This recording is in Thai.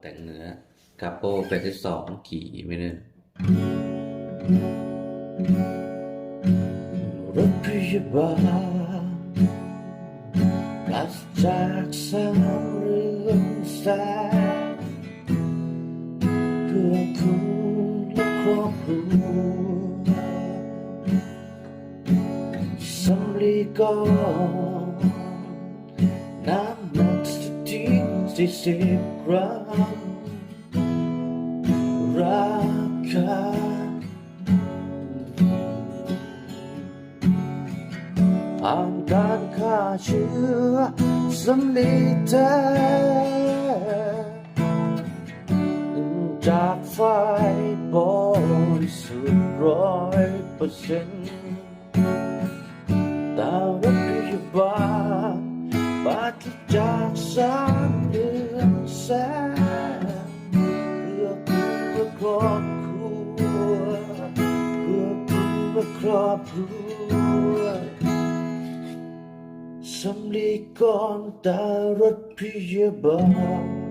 แต่งเนื้อกับโปแปดสิบสองกี่ไม่เนิ่นรถพยาบาลปราศจากสาวเรื่องแสงเพื่อคุณและครอบครัวสำลีก่อนน้ำ สี่สิบกรัมราคาผ่านการฆ่าเชื้อสำลีแท้จากไฟบริสุทธิ์ร้อยเปอร์เซ็นต์ จากสามเดือนแสนเพื่อคุณและครอบครัวเพื่อคุณและครอบครัวสำลีก่อนแต่รถพยาบาล